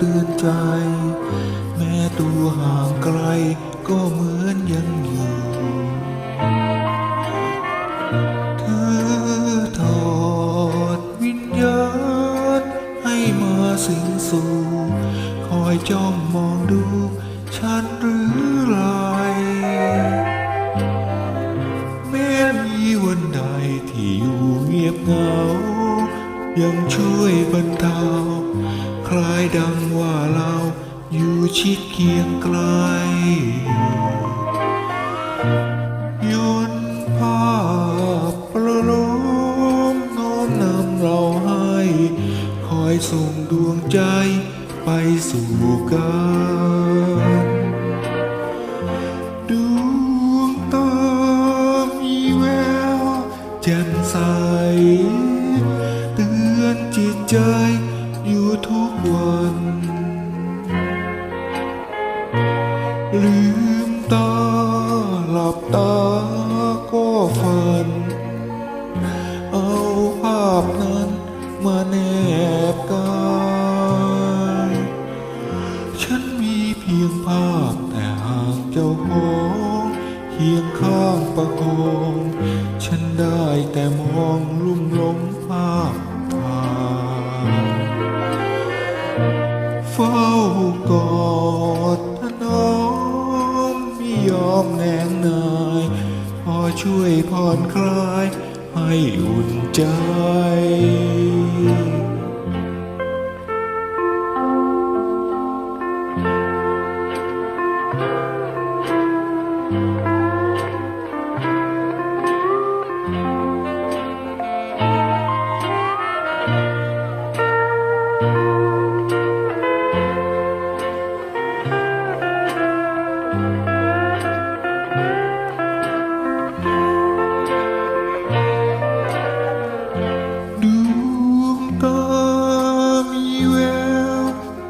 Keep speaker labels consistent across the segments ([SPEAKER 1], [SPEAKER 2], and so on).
[SPEAKER 1] ตื่นใจ แม้ตัวห่างไกลก็เหมือนยังอยู่เธอทอดวิญญาณให้มาสิงสู่คอยจ้องมองดูฉันหรือไรแม้มีวันใดที่อยู่เงียบเหงา ยังช่วยบรรเทา คลายดังว่าเราอยู่ชิดเคียงไกลยนภาพประโลมน้อมนำเราให้ คอยส่งดวงใจไปสู่กันดวงตามีแววแจ่มใส เตือนจิตใจ อยู่ทุกวัน ลืมตาหลับตาก็ฝัน เอาภาพนั้นมาแนบกายฉันมีเพียงภาพแต่ห่างเจ้าของเคียงข้างประคอง ฉันได้แต่มองลุ่มหลงภาพ อมแนงนายพอช่วยผ่อนคลาย ให้อุ่นใจ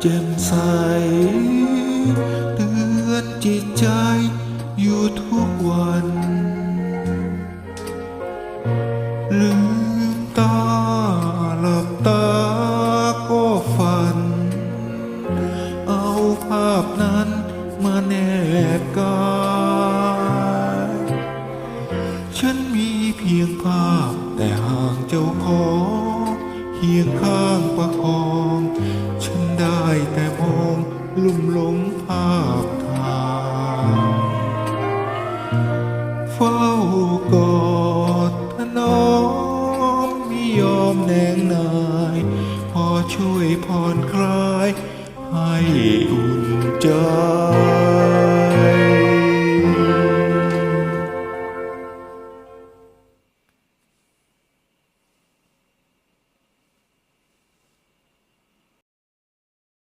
[SPEAKER 1] แจ่มใส เตือนจิตใจอยู่ทุกวันลืมตาหลับตาก็ฝัน เอาภาพนั้นมาแนบกายฉันมีเพียงภาพแต่ห่างเจ้าของเคียงข้างไป แนงนาย พอช่วยผ่อนคลาย ให้อุ่นใจ